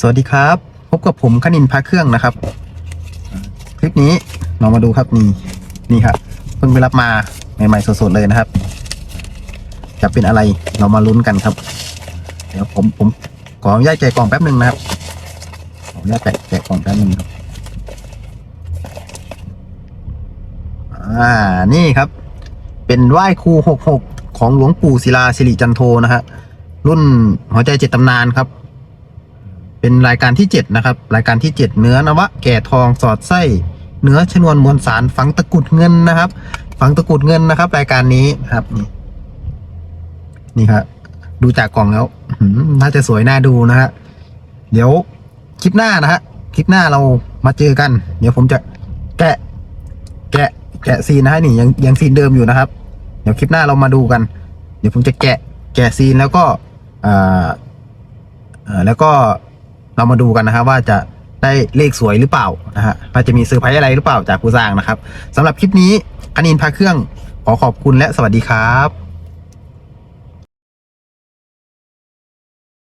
สวัสดีครับ พบกับผมคณินพาเครื่องนะครับ คลิปนี้เรามาดูครับนี่นี่ครับเพิ่งไปรับมาใหม่ๆสดๆเลยนะครับ จะเป็นอะไรเรามาลุ้นกันครับ เดี๋ยวผมผมขออนุญาตแกะกล่องแป๊บหนึ่งนะครับขออนุญาตแกะแกะกล่องแป๊บหนึ่งครับอ่านี่ครับ เป็นไหว้ครูหกหกของหลวงปู่ศิลาสิริจันโทนะฮะรุ่นหัวใจเจ็ดตำนานครับ เป็นรายการที่เจ็ดนะครับ รายการที่เจ็ดเนื้อนวะแก่ทองสอดไส้ เนื้อชนวนมวลสารฝังตะกุดเงินนะครับ ฝังตะกุดเงินนะครับ รายการนี้ครับนี่นี่ครับดูจากกล่องแล้วน่าจะสวยน่าดูนะฮะเดี๋ยวคลิปหน้านะฮะคลิปหน้าเรามาเจอกัน เดี๋ยวผมจะแกะ แกะ แกะซีนนะฮะนี่ยังยังซีนเดิมอยู่นะครับ เดี๋ยวคลิปหน้าเรามาดูกัน เดี๋ยวผมจะแกะ แกะซีนแล้วก็อ่าเอ่อแล้วก็ เรามาดูกันนะครับว่าจะได้เลขสวยหรือเปล่านะฮะว่าจะมีเซอร์ไพรส์อะไรหรือเปล่าจากผู้สร้างนะครับสำหรับคลิปนี้คณินพาเครื่องขอขอบคุณและสวัสดีครับ